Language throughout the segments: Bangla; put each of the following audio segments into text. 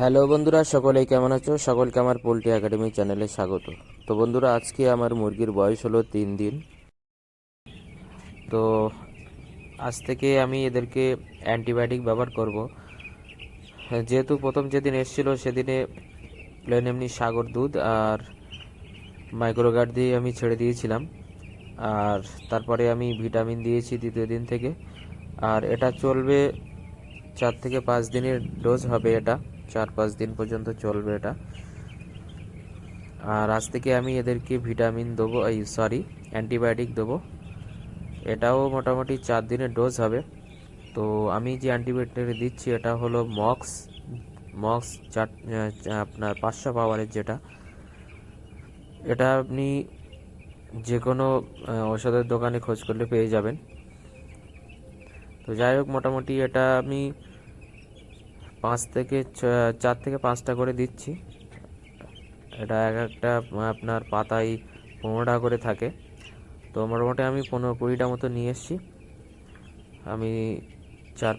হ্যালো বন্ধুরা, সকলেই কেমন আছো? সকলকে আমার পোলট্রি একাডেমি চ্যানেলে স্বাগত। তো বন্ধুরা, আজকে আমার মুরগির বয়স হলো তিন দিন। তো আজ থেকে আমি এদেরকে অ্যান্টিবায়োটিক ব্যবহার করব। যেহেতু প্রথম যেদিন এসেছিল সেদিনে প্লেন এমনি সাগর দুধ আর মাইক্রোগার্ড দিয়ে আমি ছেড়ে দিয়েছিলাম। আর তারপরে আমি ভিটামিন দিয়েছি দ্বিতীয় দিন থেকে। আর এটা চলবে চার থেকে পাঁচ দিনের ডোজ হবে এটা। চার পাঁচ দিন পর্যন্ত চলবে এটা। আর আজ থেকে আমি এদেরকে ভিটামিন দেবো, এই সরি, অ্যান্টিবায়োটিক দেবো। এটাও মোটামুটি চার দিনের ডোজ হবে। তো আমি যে অ্যান্টিবায়োটিক দিচ্ছি, এটা হলো মক্স মক্স চার আপনার পাঁচশো পাওয়ারের যেটা। এটা আপনি যে কোনো ওষুধের দোকানে খোঁজ করলে পেয়ে যাবেন। তো যাই হোক, মোটামুটি এটা আমি পাঁচ থেকে চার থেকে পাঁচটা করে দিচ্ছি। এটা এক একটা আপনার পাতায় পনেরোটা করে থাকে। তো মোটামুটি আমি পনেরো কুড়িটা মতো নিয়ে এসেছি। আমি চার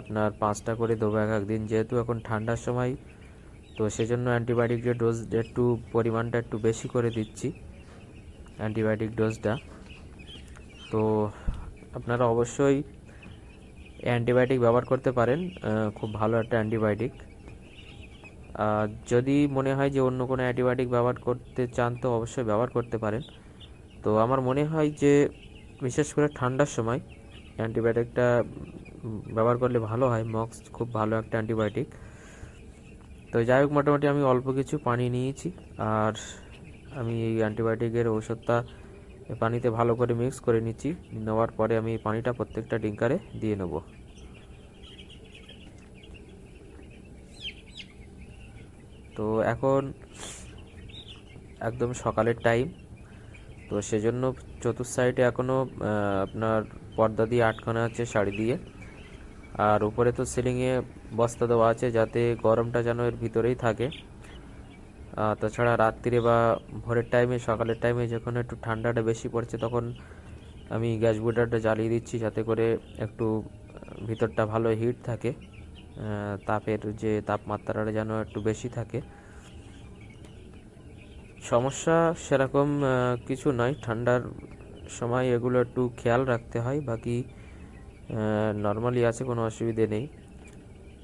আপনার পাঁচটা করে দেবো এক একদিন। যেহেতু এখন ঠান্ডার সময়, তো সেজন্য অ্যান্টিবায়োটিকের ডোজ একটু পরিমাণটা একটু বেশি করে দিচ্ছি অ্যান্টিবায়োটিক ডোজটা। তো আপনারা অবশ্যই অ্যান্টিবায়োটিক ব্যবহার করতে পারেন খুব ভালো একটা অ্যান্টিবায়োটিক। যদি মনে হয় যে অন্য কোনো অ্যান্টিবায়োটিক ব্যবহার করতে চান, তো অবশ্যই ব্যবহার করতে পারেন। তো আমার মনে হয় যে, বিশেষ করে ঠান্ডার সময় অ্যান্টিবায়োটিকটা ব্যবহার করলে ভালো হয়। মক্স খুব ভালো একটা অ্যান্টিবায়োটিক। তো যাই হোক, মোটামুটি আমি অল্প কিছু পানি নিয়েছি। আর আমি এই অ্যান্টিবায়োটিকের ঔষধটা এই পানিতে ভালো করে মিক্স করে নিচ্ছি। নেওয়ার পরে আমি এই পানিটা প্রত্যেকটা ডিঙ্কারে দিয়ে নেব। তো এখন একদম সকালের টাইম তো সেজন্য চতুর সাইডে এখনও আপনার পর্দা দিয়ে আটকানো আছে শাড়ি দিয়ে। আর উপরে তো সিলিংয়ে বস্তা দেওয়া আছে যাতে গরমটা যেন এর ভিতরেই থাকে। তাছাড়া রাত্রিরে বা ভোরের টাইমে সকালের টাইমে যখন একটু ঠান্ডাটা বেশি পড়ছে, তখন আমি গ্যাস বুটারটা জ্বালিয়ে দিচ্ছি যাতে করে একটু ভিতরটা ভালো হিট থাকে। তাপের যে তাপমাত্রাটা যেন একটু বেশি থাকে। সমস্যা সেরকম কিছু নয়। ঠান্ডার সময় এগুলো একটু খেয়াল রাখতে হয়। বাকি নর্মালি আছে, কোনো অসুবিধে নেই।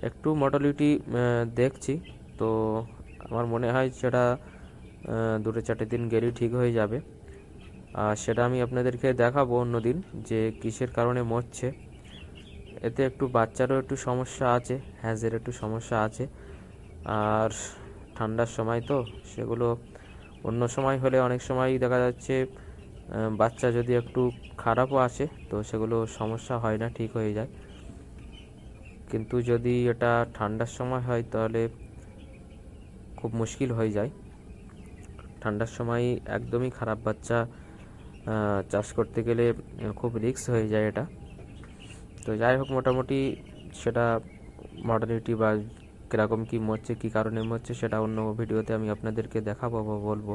একটু মোটালিটি দেখছি। তো আমার মনে হয় সেটা দুটো চারটে দিন গেলেই ঠিক হয়ে যাবে। আর সেটা আমি আপনাদেরকে দেখাবো অন্যদিন যে কিসের কারণে মরছে। এতে একটু বাচ্চারও একটু সমস্যা আছে, হ্যাজের একটু সমস্যা আছে। আর ঠান্ডার সময় তো সেগুলো অন্য সময় হলে অনেক সময় দেখা যাচ্ছে বাচ্চা যদি একটু খারাপও আসে তো সেগুলো সমস্যা হয় না, ঠিক হয়ে যায়। কিন্তু যদি এটা ঠান্ডার সময় হয় তাহলে খুব মুশকিল হয়ে যায়। ঠান্ডার সময় একদমই খারাপ বাচ্চা চাষ করতে গেলে খুব রিস্ক হয়ে যায় এটা। তো যাই হোক, মোটামুটি সেটা মডার্নিটি বা কীরকম কী মরছে, কী কারণে মরছে, সেটা অন্য ভিডিওতে আমি আপনাদেরকে দেখাবো বা বলব।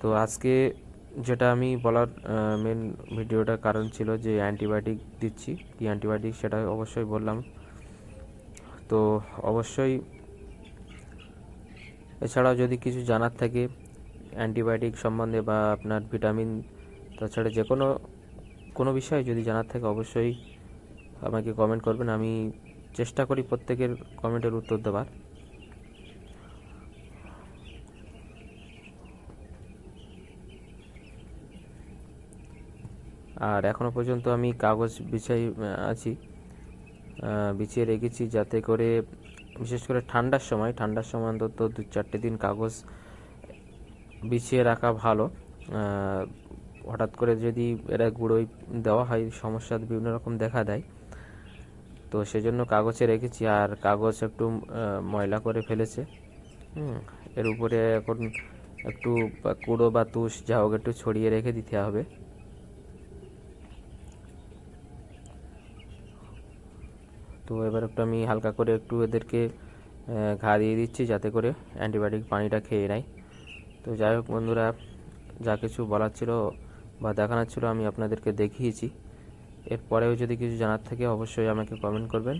তো আজকে যেটা আমি বলার মেন ভিডিওটার কারণ ছিল যে অ্যান্টিবায়োটিক দিচ্ছি। কি অ্যান্টিবায়োটিক সেটা অবশ্যই বললাম। তো অবশ্যই এছাড়াও যদি কিছু জানার থাকে, অ্যান্টিবায়োটিক সম্বন্ধে বা আপনার ভিটামিন, তাছাড়া যে কোনো কোনো বিষয়ে যদি জানার থাকে অবশ্যই আমাকে কমেন্ট করবেন। আমি চেষ্টা করি প্রত্যেকের কমেন্টের উত্তর দেওয়ার আর এখনও পর্যন্ত আমি কাগজ বিছাই আছি। বিছিয়ে রেখেছি যাতে করে, বিশেষ করে ঠান্ডার সময় ঠান্ডার সময় অন্তত দু চারটে দিন কাগজ বিছিয়ে রাখা ভালো। হঠাৎ করে যদি এরা গুঁড়োই দেওয়া হয়, সমস্যা বিভিন্ন রকম দেখা দেয়। তো সেজন্য কাগজে রেখেছি আর কাগজ একটু ময়লা করে ফেলেছে। এর উপরে এখন একটু কুড়ো বা তুষ যা হোক একটু ছড়িয়ে রেখে দিতে হবে। তো এবার একটু আমি হালকা করে একটু এদেরকে ঘা দিয়ে দিচ্ছি যাতে করে অ্যান্টিবায়োটিক পানিটা খেয়ে নেয়। তো যাই হোক বন্ধুরা, যা কিছু বলার ছিল বা দেখানোর ছিল আমি আপনাদেরকে দেখিয়েছি। এরপরেও যদি কিছু জানার থাকে অবশ্যই আমাকে কমেন্ট করবেন।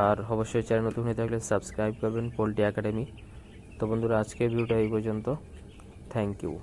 আর অবশ্যই চ্যানেল নতুন হয়ে থাকলে সাবস্ক্রাইব করবেন পোলট্রি একাডেমি তো বন্ধুরা, আজকের ভিডিওটা এই পর্যন্ত। Thank you